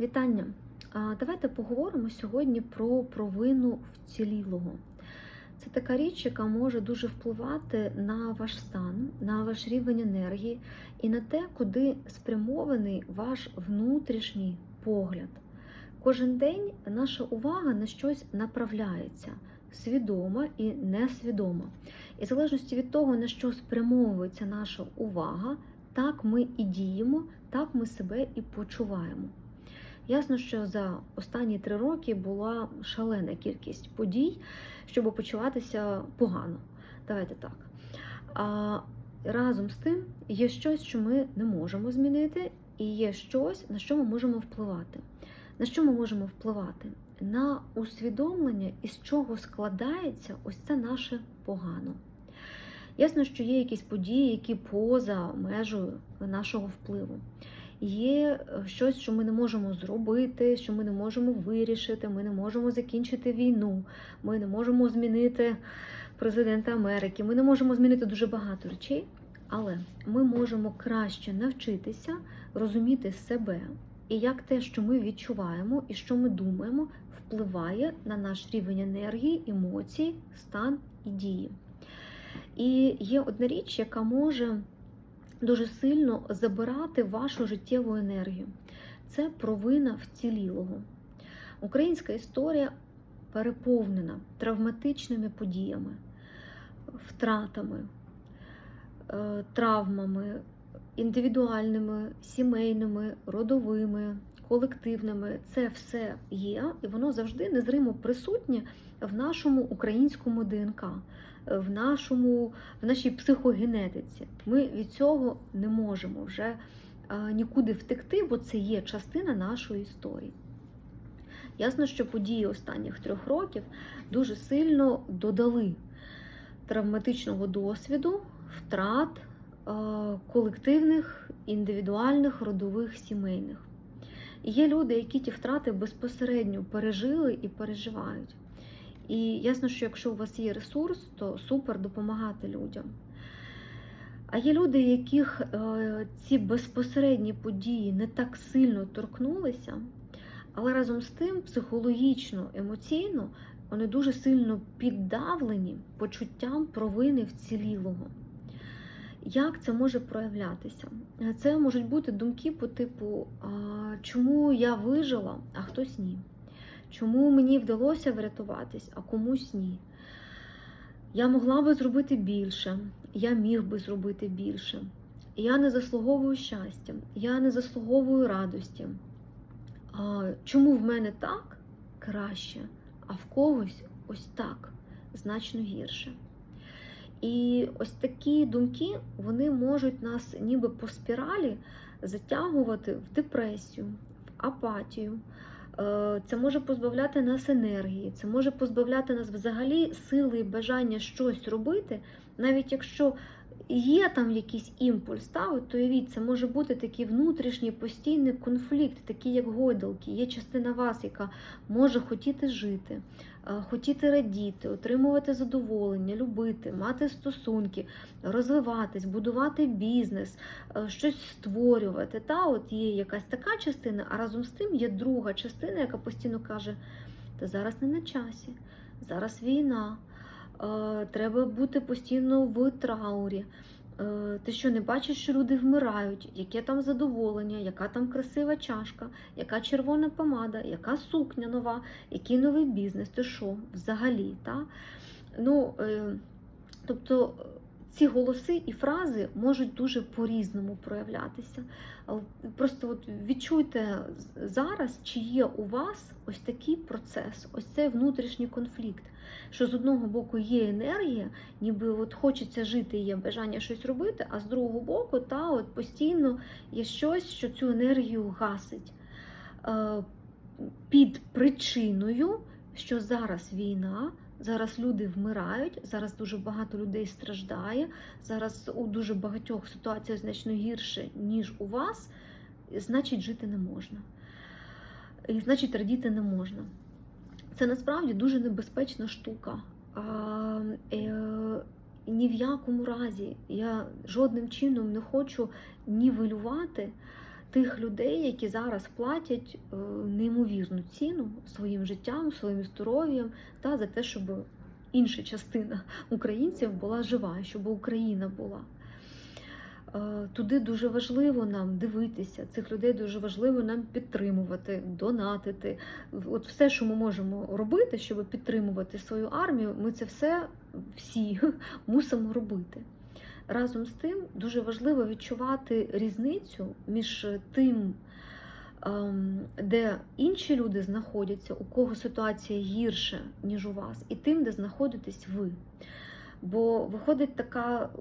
Вітання! Давайте поговоримо сьогодні про провину вцілілого. Це така річ, яка може дуже впливати на ваш стан, на ваш рівень енергії і на те, куди спрямований ваш внутрішній погляд. Кожен день наша увага на щось направляється свідомо і несвідомо. І в залежності від того, на що спрямовується наша увага, так ми і діємо, так ми себе і почуваємо. Ясно, що за останні три роки була шалена кількість подій, щоб почуватися погано. Давайте так. А разом з тим є щось, що ми не можемо змінити, і є щось, на що ми можемо впливати. На що ми можемо впливати? На усвідомлення, із чого складається ось це наше погано. Ясно, що є якісь події, які поза межею нашого впливу. Є щось, що ми не можемо зробити, що ми не можемо вирішити, ми не можемо закінчити війну, ми не можемо змінити президента Америки, ми не можемо змінити дуже багато речей, але ми можемо краще навчитися розуміти себе і як те, що ми відчуваємо і що ми думаємо, впливає на наш рівень енергії, емоцій, стан і дії. І є одна річ, яка може дуже сильно забирати вашу життєву енергію. Це провина вцілілого. Українська історія переповнена травматичними подіями, втратами, е, травмами, індивідуальними, сімейними, родовими, колективними. Це все є, і воно завжди незримо присутнє в нашому українському ДНК в нашому, в нашій психогенетиці. Ми від цього не можемо вже нікуди втекти, бо це є частина нашої історії. Ясно, що події останніх трьох років дуже сильно додали травматичного досвіду, втрат колективних, індивідуальних, родових, сімейних. І є люди, які ті втрати безпосередньо пережили і переживають. І ясно, що якщо у вас є ресурс, то супер допомагати людям. А є люди, яких е, ці безпосередні події не так сильно торкнулися, але разом з тим психологічно, емоційно вони дуже сильно піддавлені почуттям провини вцілілого. Як це може проявлятися? Це можуть бути думки по типу, чому я вижила, а хтось ні. Чому мені вдалося врятуватись, а комусь ні? Я могла би зробити більше, я міг би зробити більше. Я не заслуговую щастя, я не заслуговую радості. А Чому в мене так краще, а в когось ось так значно гірше? І ось такі думки вони можуть нас ніби по спіралі затягувати в депресію, в апатію. Е, це може позбавляти нас енергії, це може позбавляти нас взагалі сили і бажання щось робити, навіть якщо є там якийсь імпульс, та, от уявіть, це може бути такий внутрішній постійний конфлікт, такий як гойдалки. Є частина вас, яка може хотіти жити, е, хотіти радіти, отримувати задоволення, любити, мати стосунки, розвиватись, будувати бізнес, е, щось створювати. Та, от Є якась така частина, а разом з тим є друга частина, яка постійно каже: Та зараз не на часі, зараз війна. Е, треба бути постійно в траурі. Е, ти що не бачиш, що люди вмирають, яке там задоволення, яка там красива чашка, яка червона помада, яка сукня нова, який новий бізнес, ти що взагалі? Та? Ну, е, Тобто ці голоси і фрази можуть дуже по-різному проявлятися. Просто от відчуйте зараз, чи є у вас ось такий процес, ось цей внутрішній конфлікт. Що з одного боку є енергія, ніби от хочеться жити, є бажання щось робити, а з другого боку, та от постійно є щось, що цю енергію гасить. Е, під причиною, що зараз війна, Зараз люди вмирають, зараз дуже багато людей страждає. Зараз у дуже багатьох ситуаціях значно гірше, ніж у вас, значить, жити не можна. І значить, радіти не можна. Це насправді дуже небезпечна штука. А, е, Ні в якому разі я жодним чином не хочу нівелювати тих людей, які зараз платять е, неймовірну ціну своїм життям, своїм здоров'ям та за те, щоб інша частина українців була жива, щоб Україна була. Е, Туди дуже важливо нам дивитися, цих людей дуже важливо нам підтримувати, донатити. От все, що ми можемо робити, щоб підтримувати свою армію, ми це все всі мусимо робити. Разом з тим дуже важливо відчувати різницю між тим, ем, де інші люди знаходяться, у кого ситуація гірша, ніж у вас, і тим, де знаходитесь ви. Бо виходить така е,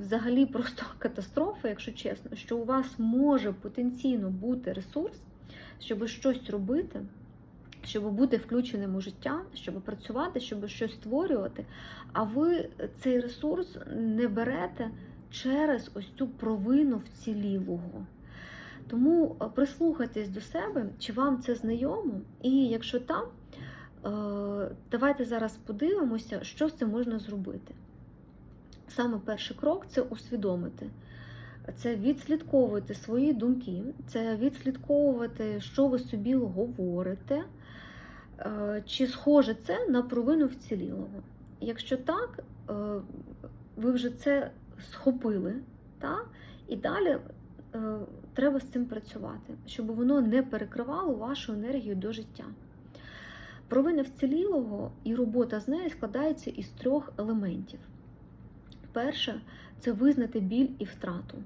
взагалі просто катастрофа, якщо чесно, що у вас може потенційно бути ресурс, щоб щось робити, щоб бути включеним у життя, щоб працювати, щоб щось створювати, а ви цей ресурс не берете через ось цю провину вцілілого. Тому е, прислухайтесь до себе, чи вам це знайомо, і якщо так, Е, Давайте зараз подивимося, що з цим можна зробити. Саме перший крок це усвідомити. Це відслідковувати свої думки, це відслідковувати, що ви собі говорите, е, чи схоже це на провину вцілілого. Якщо так, е, ви вже це схопили, та? і далі треба з цим працювати, щоб воно не перекривало вашу енергію до життя. Провина вцілілого і робота з нею складається із трьох елементів. Перше це визнати біль і втрату.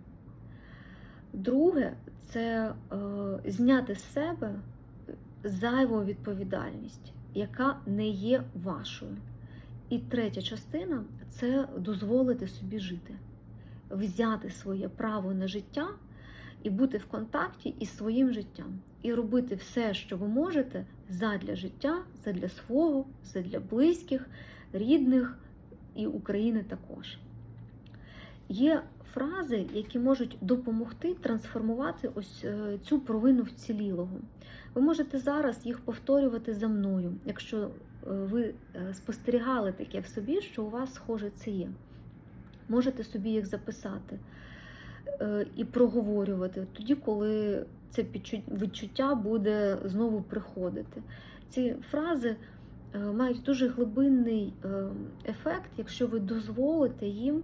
Друге це е, зняти з себе зайву відповідальність, яка не є вашою. І третя частина це дозволити собі жити, взяти своє право на життя і бути в контакті із своїм життям, і робити все, що ви можете задля життя, задля свого, задля близьких, рідних і України також. Є фрази, які можуть допомогти трансформувати ось е, цю провину вцілілого. Ви можете зараз їх повторювати за мною, якщо е, ви е, спостерігали таке в собі, що у вас схоже це є. Можете собі їх записати. І проговорювати тоді, коли це відчуття буде знову приходити. Ці фрази мають дуже глибинний ефект, якщо ви дозволите їм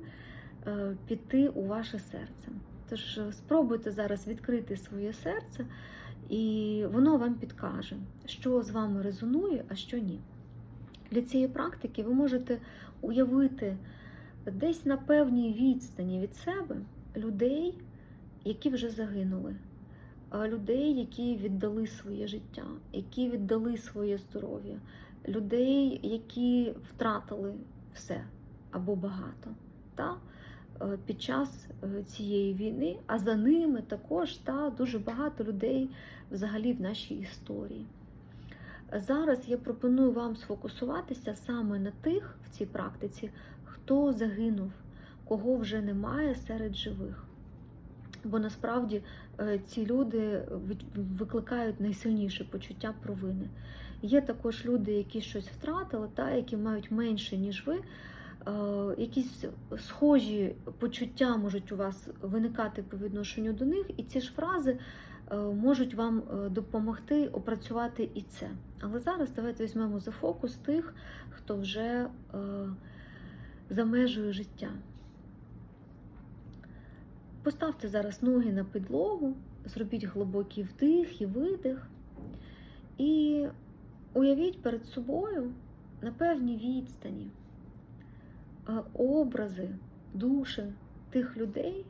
піти у ваше серце. Тож спробуйте зараз відкрити своє серце, і воно вам підкаже, що з вами резонує, а що ні. Для цієї практики ви можете уявити десь на певній відстані від себе людей, які вже загинули, людей, які віддали своє життя, які віддали своє здоров'я, людей, які втратили все або багато та, е, під час е, цієї війни, а за ними також та, дуже багато людей взагалі в нашій історії. Зараз я пропоную вам сфокусуватися саме на тих в цій практиці, хто загинув кого вже немає серед живих. Бо насправді е, ці люди викликають найсильніше почуття провини. Є також люди, які щось втратили, та, які мають менше, ніж ви. Е, якісь схожі почуття можуть у вас виникати по відношенню до них, і ці ж фрази е, можуть вам допомогти опрацювати і це. Але зараз давайте візьмемо за фокус тих, хто вже за межею життя. Поставте зараз ноги на підлогу, зробіть глибокий вдих і видих. І уявіть перед собою на певній відстані образи, душі тих людей,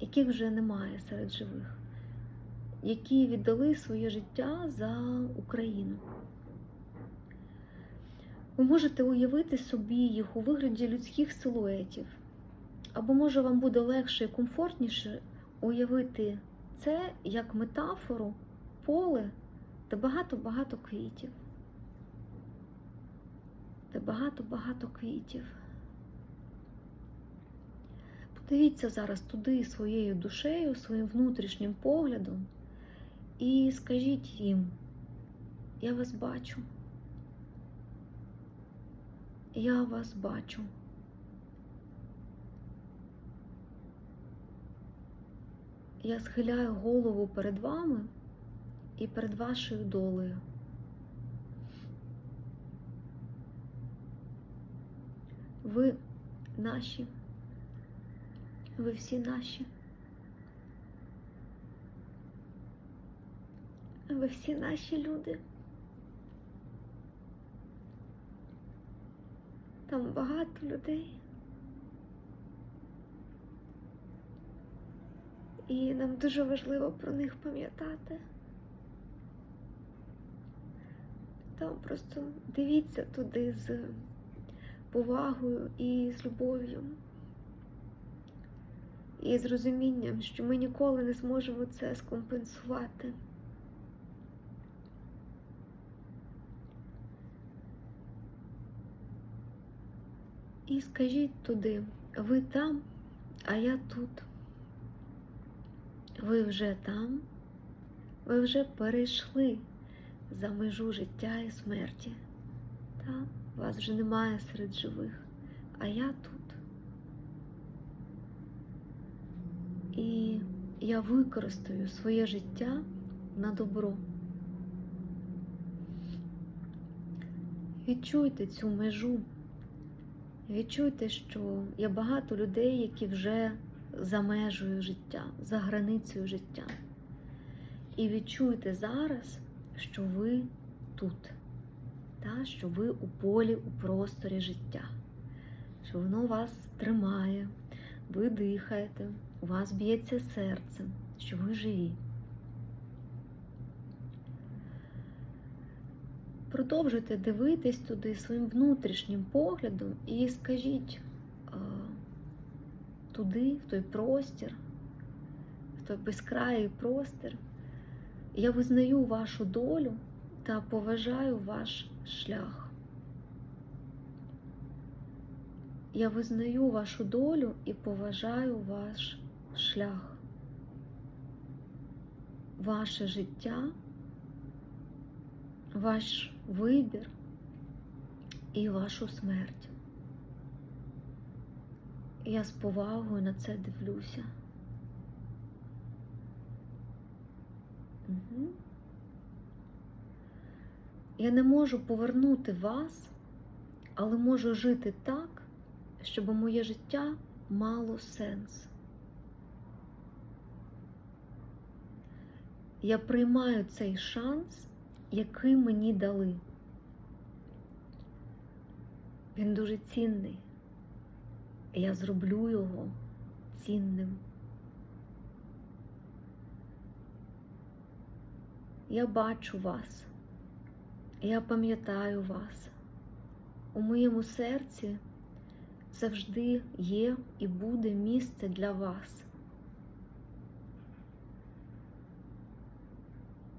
яких вже немає серед живих, які віддали своє життя за Україну. Ви можете уявити собі їх у вигляді людських силуетів. Або може вам буде легше і комфортніше уявити це як метафору поле, де багато-багато квітів. Багато-багато квітів. Подивіться зараз туди своєю душею, своїм внутрішнім поглядом і скажіть їм, я вас бачу. Я вас бачу. я схиляю голову перед вами і перед вашою долею. Ви наші, ви всі наші. Ви всі наші люди. Там багато людей. І нам дуже важливо про них пам'ятати. Там просто дивіться туди з повагою і з любов'ю. І з розумінням, що ми ніколи не зможемо це скомпенсувати. І скажіть туди, ви там, а я тут. Ви вже там, ви вже перейшли за межу життя і смерті. Та? Вас вже немає серед живих, а я тут. І я використаю своє життя на добро. Відчуйте цю межу. Відчуйте, що є багато людей, які вже за межею життя, за границею життя. І відчуйте зараз, що ви тут, та, що ви у полі, у просторі життя, що воно вас тримає, ви дихаєте, у вас б'ється серце, що ви живі. Продовжуйте дивитись туди своїм внутрішнім поглядом і скажіть туди, в той простір, в той безкраїй простір. Я визнаю вашу долю та поважаю ваш шлях. Я визнаю вашу долю і поважаю ваш шлях, ваше життя, ваш вибір і вашу смерть. Я з повагою на це дивлюся. Угу. Я не можу повернути вас, але можу жити так, щоб моє життя мало сенс. Я приймаю цей шанс, який мені дали. Він дуже цінний. Я зроблю його цінним. Я бачу вас, я пам'ятаю вас. У моєму серці завжди є і буде місце для вас.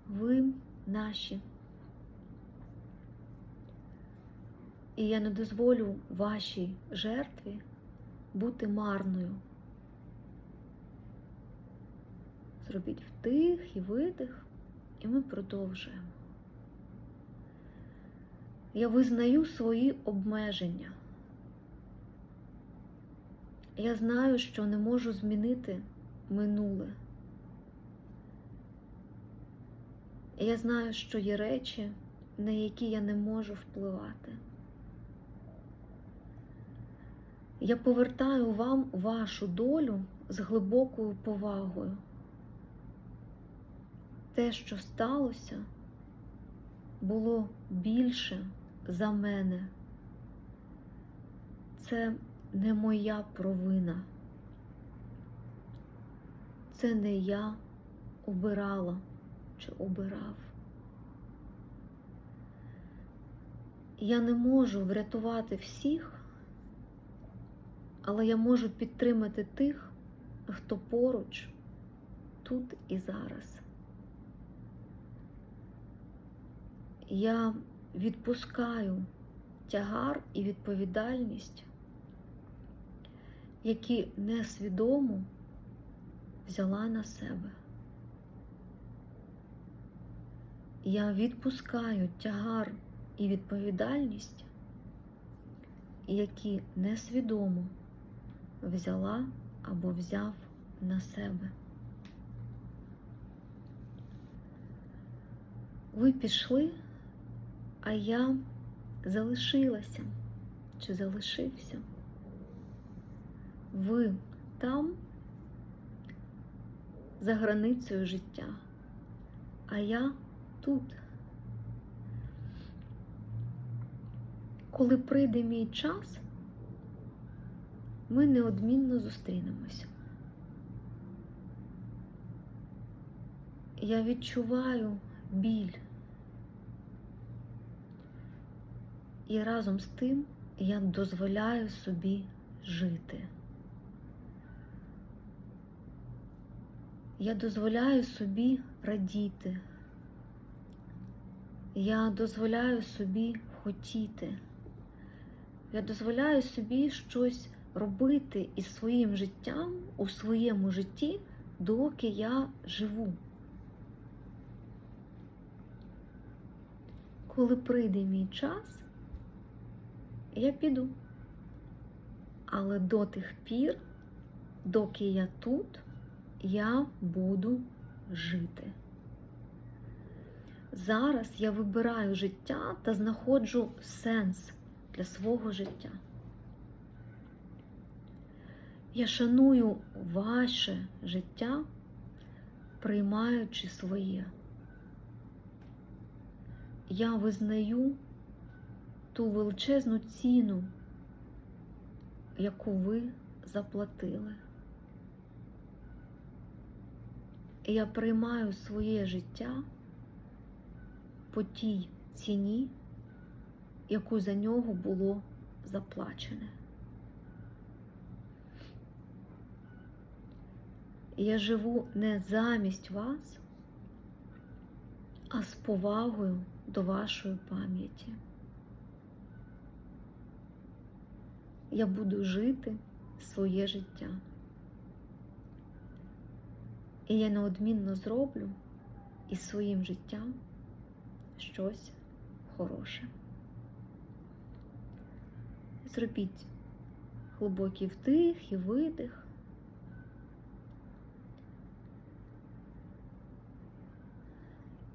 Ви наші. І я не дозволю вашій жертві бути марною. Зробіть вдих і видих, і ми продовжуємо. Я визнаю свої обмеження. Я знаю, що не можу змінити минуле. Я знаю, що є речі, на які я не можу впливати. Я повертаю вам вашу долю з глибокою повагою. Те, що сталося, було більше за мене. Це не моя провина. Це не я обирала чи обирав. Я не можу врятувати всіх, але я можу підтримати тих, хто поруч, тут і зараз. Я відпускаю тягар і відповідальність, які несвідомо взяла на себе. Я відпускаю тягар і відповідальність, які несвідомо взяла або взяв на себе. Ви пішли а я залишилася чи залишився. Ви там, за границею життя, а я тут. Коли прийде мій час, ми неодмінно зустрінемося. Я відчуваю біль. І разом з тим я дозволяю собі жити. Я дозволяю собі радіти. Я дозволяю собі хотіти. Я дозволяю собі щось робити із своїм життям у своєму житті, доки я живу. Коли прийде мій час, я піду. Але до тих пір, доки я тут, я буду жити. Зараз я вибираю життя та знаходжу сенс для свого життя. Я шаную ваше життя, приймаючи своє. Я визнаю ту величезну ціну, яку ви заплатили. Я приймаю своє життя по тій ціні, яку за нього було заплачене. Я живу не замість вас, а з повагою до вашої пам'яті. Я буду жити своє життя. І я неодмінно зроблю із своїм життям щось хороше. Зробіть глибокий вдих і видих.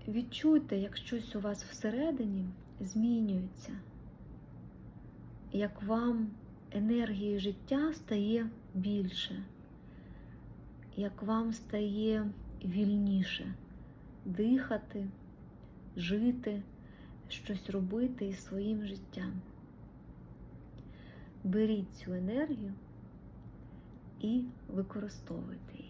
Відчуйте, як щось у вас всередині змінюється, як вам енергії життя стає більше, як вам стає вільніше дихати, жити, щось робити із своїм життям. Беріть цю енергію і використовуйте її.